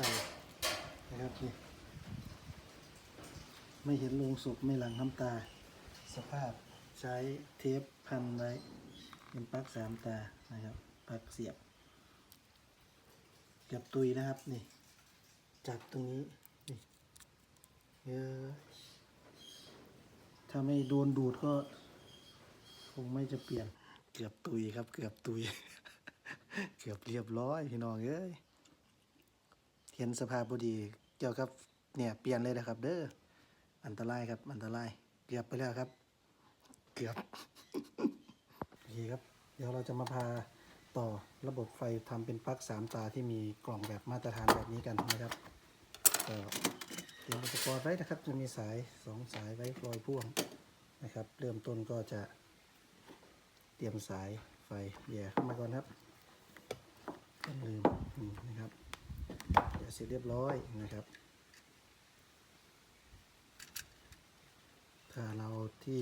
ส่นะครับนี่ไม่เห็นลงศพไม่หลังน้ำตา สภาพใช้เทปพันไว้ เป็นปลั๊กสามตานะครับปลั๊กเสียบเกือบตุยนะครับนี่ จับตรงนี้นี่เออถ้าไม่โดนดูดก็คงไม่จะเปลี่ยน เกือบตุยครับ เกือบตุย เกือบเรียบร้อยพี่น้องเอ้ย เห็นสภาพพอดีเกี่ยวกับเนี่ยเปลี่ยนเลยนะครับ เด้ออันตรายครับอันตรายเกือบไปแล้วครับ เกือบโอเคครับ เดี๋ยวเราจะมาพาต่อระบบไฟทำเป็นปลั๊กสามตาที่มีกล่องแบบมาตรฐานแบบนี้กันนะครับก็เตรียมอุปกรณ์ไว้นะครับ จะมีสายสองสายไว้ลอยพ่วงนะครับ เริ่มต้นก็จะเตรียมสายไฟแย่เข้ามาก่อนครับอย่าลืมนี่นะครับ เสร็จเรียบร้อยนะครับ ถ้าเราที่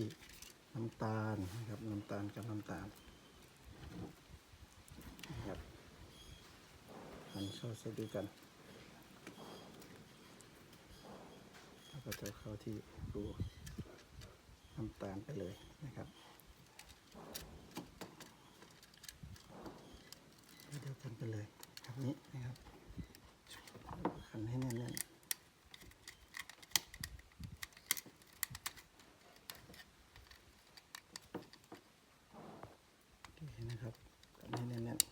น้ำตาลนะครับน้ำตาลกับน้ำตาลนะครับหันเข้าใส่ด้วยกันแล้วก็จะเข้าที่รูน้ำตาลไปเลยนะครับ เดียวกันไปเลยแบบนี้นะครับขันให้แน่นๆโอเคนะครับขันให้แน่นๆ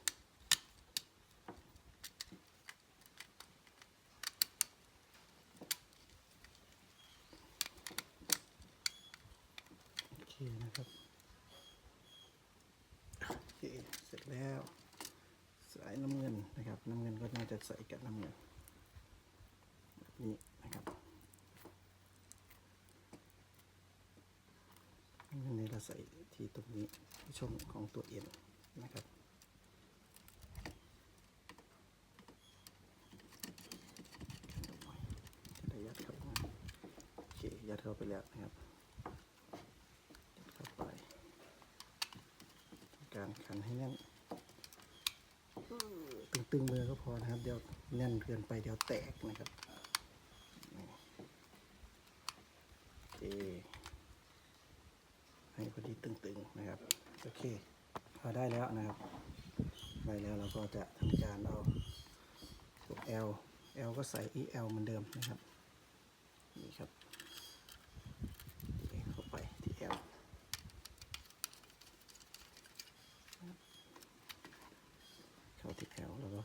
โอเคนะครับ โอ เคเสร็จแล้ว สายน้ำเงินนะครับ น้ำเงินก็น่าจะใส่กับน้ำเงินแบบนี้นะครับน้ำเงินนี้เราใส่ที่ตรงนี้ที่ช่องของตัวเอ็นนะครับจะได้ยัดเข้ามาโอเคยัดเข้าไปแล้วนะครับยัดเข้าไปทำการ ขันให้แน่นตึงๆมือก็พอนะครับ เดี๋ยวแน่นเกินไปเดี๋ยวแตกนะครับนี่โอเคให้พอดีตึงๆนะครับ โอเคพอได้แล้วนะครับได้แล้วเราก็จะทำการเอาตัว L L ก็ใส่ EL เหมือนเดิมนะครับ นี่ครับนี่เข้าไปที่ L ติดแถวแล้วก็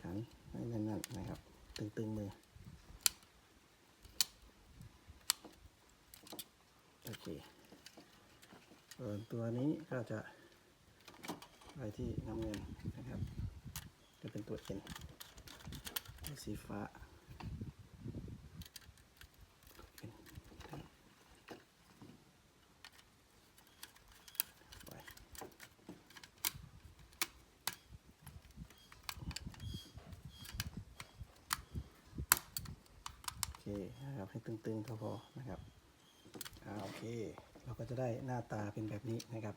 ขันให้แน่นๆนะครับ ตึงๆมือ โอเคส่วนตัวนี้ก็จะไปที่น้ำเงินนะครับ จะเป็นตัวเอ็นสีฟ้าเอ็นไป โอเค นะครับให้ตึงๆก็พอนะครับอ่าโอเค เราก็จะได้หน้าตาเป็นแบบนี้นะครับ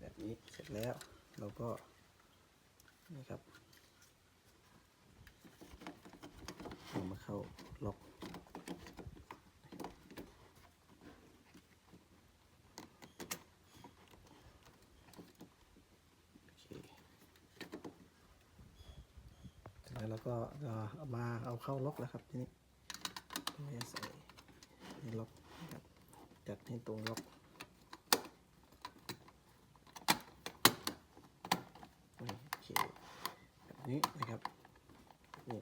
แบบนี้เสร็จแล้วเราก็นี่ครับเอามาเข้าล็อกโอเคแล้วเราก็จะมาเอาเข้าล็อกแล้วครับทีนี้ ไม่ใส่ในล็อกนะครับจัดให้ตรงล็อกโอเคแบบนี้นะครับนี่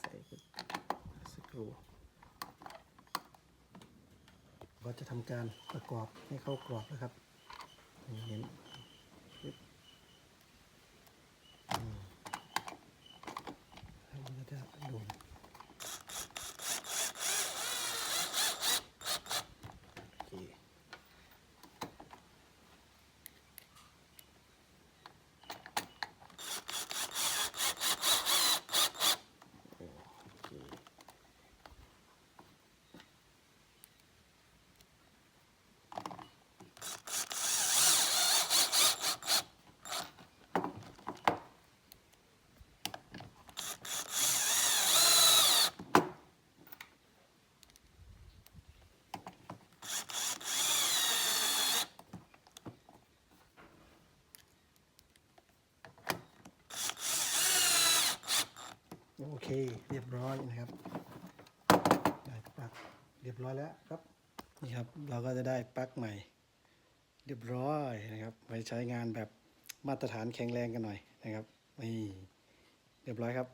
ใส่สกรูก็จะทำการประกอบให้เข้ากรอบนะครับอย่างนี้ปึ๊บ แล้วมันก็จะโดนโอเคโอเคโโอเค เรียบร้อยนะครับได้ปักเรียบร้อยแล้วครับนี่ครับ เราก็จะได้ปลั๊กใหม่ เรียบร้อยนะครับไว้ใช้งานแบบมาตรฐานแข็งแรงกันหน่อยนะครับนี่เรียบร้อยครับ